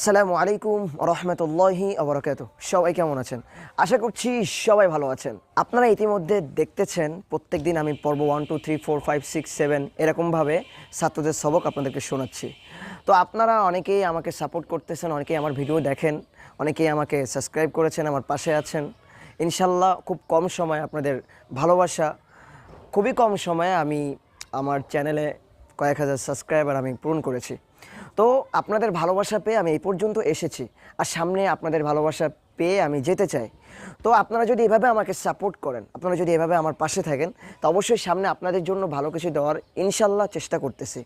আসসালামু আলাইকুম রহমতুল্লাহি আবরকাত সবাই কেমন আছেন? আশা করছি সবাই ভালো আছেন। আপনারা ইতিমধ্যে দেখতেছেন প্রত্যেক দিন আমি পর্ব one two three four five six seven এরকমভাবে ছাত্রদের সবক আপনাদেরকে শোনাচ্ছি। তো আপনারা অনেকেই আমাকে সাপোর্ট করতেছেন, অনেকেই আমার ভিডিও দেখেন, অনেকেই আমাকে সাবস্ক্রাইব করেছেন, আমার পাশে আছেন। ইনশাল্লাহ খুব কম সময় আপনাদের ভালোবাসা, খুবই কম সময়ে আমি আমার চ্যানেলে কয়েক হাজার সাবস্ক্রাইবার আমি পূরণ করেছি। তো আপনাদের ভালোবাসা পেয়ে আমি এই পর্যন্ত এসেছি। আর সামনে আপনাদের ভালোবাসা পেয়ে আমি যেতে চাই। তো আপনারা যদি এভাবে আমাকে সাপোর্ট করেন, আপনারা যদি এভাবে আমার পাশে থাকেন, তো অবশ্যই সামনে আপনাদের জন্য ভালো কিছু দেওয়ার ইনশাল্লাহ চেষ্টা করতেছি।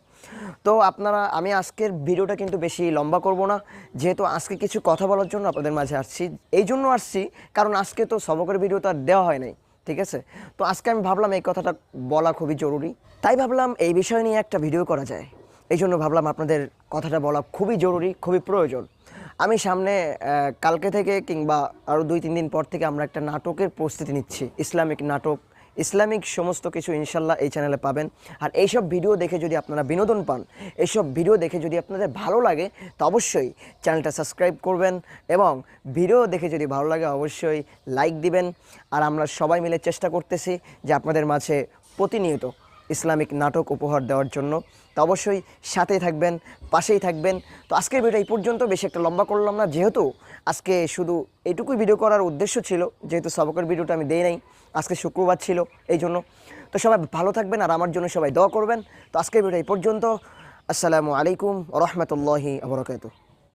তো আপনারা, আমি আজকের ভিডিওটা কিন্তু বেশি লম্বা করব না। যেহেতু আজকে কিছু কথা বলার জন্য আপনাদের মাঝে আসছি, এই জন্য আসছি, কারণ আজকে তো সবকের ভিডিও তো আর দেওয়া হয় নাই, ঠিক আছে? তো আজকে আমি ভাবলাম এই কথাটা বলা খুবই জরুরি। তাই ভাবলাম এই বিষয় নিয়ে একটা ভিডিও করা যায়। এই জন্য ভাবলাম আপনাদের কথাটা বলা খুবই জরুরি, খুবই প্রয়োজন। আমি সামনে কালকে থেকে কিংবা আরও দুই, তিন দিন পর থেকে আমরা একটা নাটকের প্রস্তুতি নিচ্ছি। ইসলামিক নাটক, ইসলামিক সমস্ত কিছু ইনশাল্লাহ এই চ্যানেলে পাবেন। আর এইসব ভিডিও দেখে যদি আপনারা বিনোদন পান, এইসব ভিডিও দেখে যদি আপনাদের ভালো লাগে, তো অবশ্যই চ্যানেলটা সাবস্ক্রাইব করবেন এবং ভিডিও দেখে যদি ভালো লাগে, অবশ্যই লাইক দিবেন। আর আমরা সবাই মিলে চেষ্টা করতেছি যে আপনাদের মাঝে প্রতিনিয়ত ইসলামিক নাটক উপহার দেওয়ার জন্য। তো অবশ্যই সাথেই থাকবেন, পাশেই থাকবেন। তো আজকের ভিডিও এই পর্যন্ত, বেশি একটা লম্বা করলাম না। যেহেতু আজকে শুধু এইটুকুই ভিডিও করার উদ্দেশ্য ছিল, যেহেতু সবকের ভিডিওটা আমি দেই নাই, আজকে শুক্রবার ছিল এই জন্য। তো সবাই ভালো থাকবেন আর আমার জন্য সবাই দোয়া করবেন। তো আজকের ভিডিও এই পর্যন্ত। আসসালামু আলাইকুম রহমতুল্লাহি আবরকাত